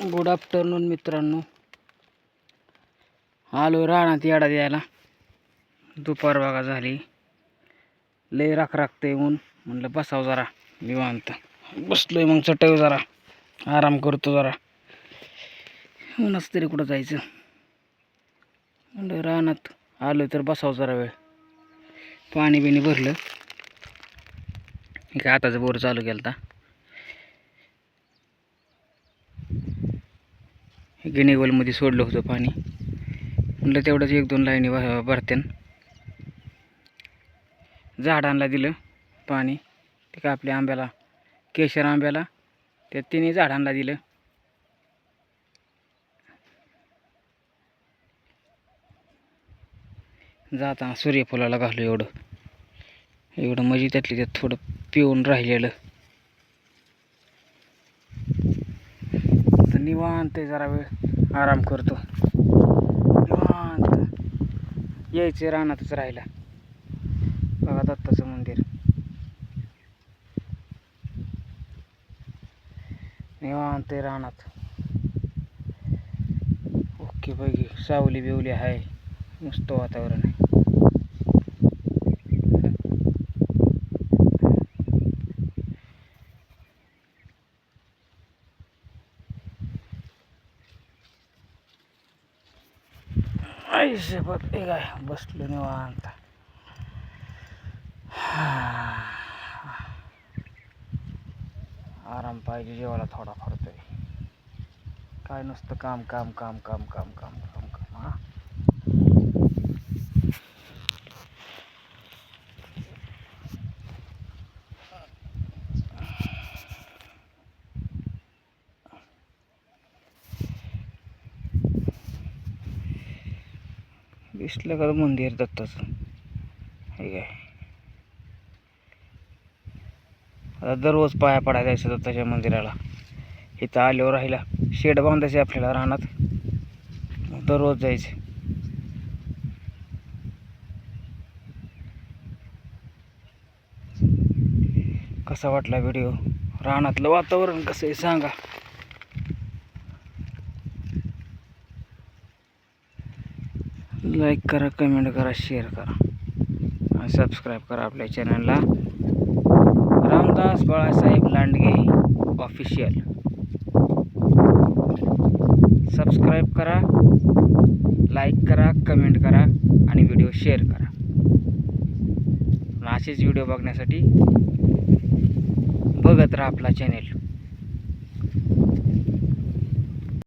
Good afternoon मित्रांनो. आलो रानात येडा द्यायला. दुपार बघा झाली. लय राख राखते ऊन. म्हणलं बसावं जरा निवांत. बसलोय मग चटव जरा. आराम करतो जरा. ऊनच तरी कुठं जायचं? म्हणलं रानात आलो तर बसावं जरा वेळ. पाणी बिणी भरलं. हे काय आताचं बोर चालू केलं गिनेगोलमध्ये सोडलं होतं पाणी. म्हटलं तेवढंच एक दोन लाईनी भ- भरत्यान. झाडांना दिलं पाणी. ते का आपल्या आंब्याला केशर आंब्याला त्या तिने झाडांना दिलं. जाता सूर्यफुलाला घालू एवढं. एवढं म्हणजे त्यातली त्यात थोडं पिऊन राहिलेलं. तर निवांत जरा वेळ आराम करतो. निवांत. यायचे रानातच राहिला बघा दत्ताचं मंदिर. निवांत रानात. ओके पैकी सावली बिवली आहे. मस्त वातावरण आहे. आयुष्यभर हे काय बसलो निवांत. आराम पाहिजे जेवायला थोडाफार तरी. काय नुसतं काम काम काम काम काम काम काम काम हां? दिसलं का मंदिर दत्ताचं? हे काय? आता दररोज पाया पडायला जायचं दत्ताच्या मंदिराला. इथं आल्यावर राहिला. शेड बांधायचे आपल्याला रानात. मग दररोज जायचे. कसा वाटला व्हिडिओ? रानातलं वातावरण कसं आहे सांगा. लाईक करा कमेंट करा शेअर करा. आणि सबस्क्राईब करा आपल्या चॅनलला. रामदास बाळासाहेब लांडगे ऑफिशियल. सबस्क्राईब करा लाईक करा कमेंट करा आणि व्हिडिओ शेअर करा. असेच व्हिडिओ बघण्यासाठी बघत राहा आपला चॅनेल.